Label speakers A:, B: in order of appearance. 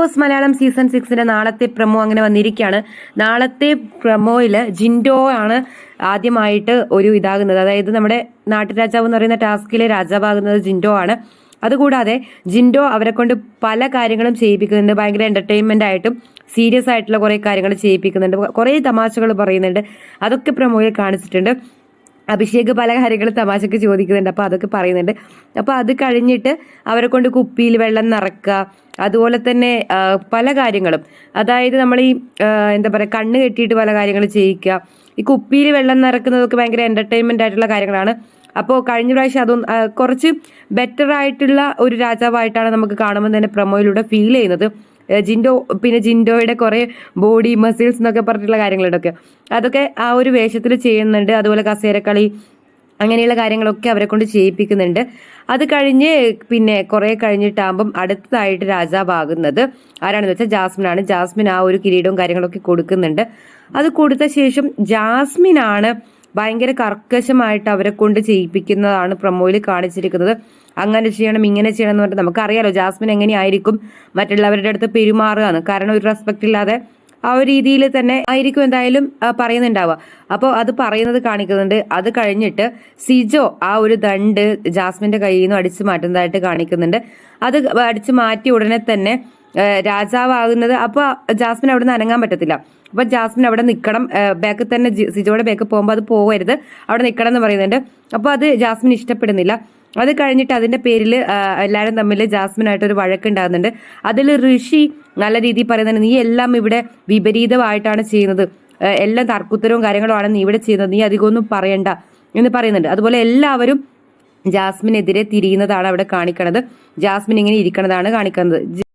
A: Boss Malayalam season സിക്സിന്റെ നാളത്തെ promo അങ്ങനെ വന്നിരിക്കുകയാണ്. നാളത്തെ പ്രമോയിൽ ജിൻഡോ ആണ് ആദ്യമായിട്ട് ഒരു ഇതാകുന്നത്. അതായത് നമ്മുടെ നാട്ടുരാജാവ് എന്ന് പറയുന്ന ടാസ്കിലെ രാജാവാകുന്നത് ജിൻഡോ ആണ്. അതുകൂടാതെ ജിൻഡോ അവരെ കൊണ്ട് പല കാര്യങ്ങളും ചെയ്യിപ്പിക്കുന്നുണ്ട്. ഭയങ്കര എന്റർടൈൻമെന്റ് ആയിട്ടും സീരിയസ് ആയിട്ടുള്ള കുറേ കാര്യങ്ങൾ ചെയ്യിപ്പിക്കുന്നുണ്ട്. കുറേ തമാശകൾ പറയുന്നുണ്ട്. അതൊക്കെ പ്രമോയിൽ കാണിച്ചിട്ടുണ്ട്. അഭിഷേക് പല കാര്യങ്ങൾ തമാശക്ക് ചോദിക്കുന്നുണ്ട്. അപ്പോൾ അതൊക്കെ പറയുന്നുണ്ട്. അപ്പോൾ അത് കഴിഞ്ഞിട്ട് അവരെ കൊണ്ട് കുപ്പിയിൽ വെള്ളം നിറക്കുക അതുപോലെ തന്നെ പല കാര്യങ്ങളും. അതായത് നമ്മൾ ഈ എന്താ പറയുക കണ്ണ് കെട്ടിയിട്ട് പല കാര്യങ്ങൾ ചെയ്യിക്കുക. ഈ കുപ്പിയിൽ വെള്ളം നിറക്കുന്നതൊക്കെ ഭയങ്കര എന്റർടൈൻമെന്റ് ആയിട്ടുള്ള കാര്യങ്ങളാണ്. അപ്പോൾ കഴിഞ്ഞ പ്രാവശ്യം അതൊന്നും കുറച്ച് ബെറ്റർ ആയിട്ടുള്ള ഒരു രാജാവായിട്ടാണ് നമുക്ക് കാണുമ്പോൾ തന്നെ പ്രൊമോയിലൂടെ ഫീൽ ചെയ്യുന്നത്. ജിൻഡോ പിന്നെ ജിൻഡോയുടെ കുറേ ബോഡി മസിൽസ് എന്നൊക്കെ പറഞ്ഞിട്ടുള്ള കാര്യങ്ങളുണ്ടൊക്കെ അതൊക്കെ ആ ഒരു വേഷത്തിൽ ചെയ്യുന്നുണ്ട്. അതുപോലെ കസേരക്കളി അങ്ങനെയുള്ള കാര്യങ്ങളൊക്കെ അവരെ കൊണ്ട് ചെയ്യിപ്പിക്കുന്നുണ്ട്. അത് കഴിഞ്ഞ് പിന്നെ കുറേ കഴിഞ്ഞിട്ടാകുമ്പം അടുത്തതായിട്ട് രാജാവാകുന്നത് ആരാണെന്ന് വെച്ചാൽ ജാസ്മിനാണ്. ജാസ്മിൻ ആ ഒരു കിരീടവും കാര്യങ്ങളൊക്കെ കൊടുക്കുന്നുണ്ട്. അത് കൊടുത്ത ശേഷം ജാസ്മിനാണ് ഭയങ്കര കർക്കശമായിട്ട് അവരെ കൊണ്ട് ചെയ്യിപ്പിക്കുന്നതാണ് പ്രൊമോയിൽ കാണിച്ചിരിക്കുന്നത്. അങ്ങനെ ചെയ്യണം ഇങ്ങനെ ചെയ്യണം എന്ന് പറഞ്ഞിട്ട് നമുക്കറിയാലോ ജാസ്മിൻ എങ്ങനെയായിരിക്കും മറ്റുള്ളവരുടെ അടുത്ത് പെരുമാറുകയാണ്. കാരണം ഒരു റെസ്പെക്ട് ഇല്ലാതെ ആ ഒരു രീതിയിൽ തന്നെ ആയിരിക്കും എന്തായാലും പറയുന്നുണ്ടാവുക. അപ്പോൾ അത് പറയുന്നത് കാണിക്കുന്നുണ്ട്. അത് കഴിഞ്ഞിട്ട് സിജോ ആ ഒരു ദണ്ട് ജാസ്മിന്റെ കയ്യിൽ നിന്ന് അടിച്ചു മാറ്റുന്നതായിട്ട് കാണിക്കുന്നുണ്ട്. അത് അടിച്ചു മാറ്റിയ ഉടനെ തന്നെ രാജാവാകുന്നത്. അപ്പോൾ ജാസ്മിൻ അവിടെ നിന്ന് അനങ്ങാൻ പറ്റത്തില്ല. അപ്പോൾ ജാസ്മിൻ അവിടെ നിൽക്കണം ബാക്കിൽ തന്നെ സിജോയുടെ ബാക്കിൽ പോകുമ്പോൾ അത് പോകരുത് അവിടെ നിൽക്കണം എന്ന് പറയുന്നുണ്ട്. അപ്പോൾ അത് ജാസ്മിൻ ഇഷ്ടപ്പെടുന്നില്ല. അത് കഴിഞ്ഞിട്ട് അതിന്റെ പേരിൽ എല്ലാവരും തമ്മിൽ ജാസ്മിനായിട്ടൊരു വഴക്കുണ്ടാകുന്നുണ്ട്. അതിൽ ഋഷി നല്ല രീതിയിൽ പറയുന്നുണ്ട് നീ എല്ലാം ഇവിടെ വിപരീതമായിട്ടാണ് ചെയ്യുന്നത്. എല്ലാം തർക്കുത്തരവും കാര്യങ്ങളുമാണ് നീ ഇവിടെ ചെയ്യുന്നത്. നീ അധികമൊന്നും പറയണ്ട. എന്ന് പറയുന്നുണ്ട്. അതുപോലെ എല്ലാവരും ജാസ്മിനെതിരെ തിരിയുന്നതാണ് അവിടെ കാണിക്കണത്. ജാസ്മിൻ ഇങ്ങനെ ഇരിക്കണതാണ് കാണിക്കുന്നത്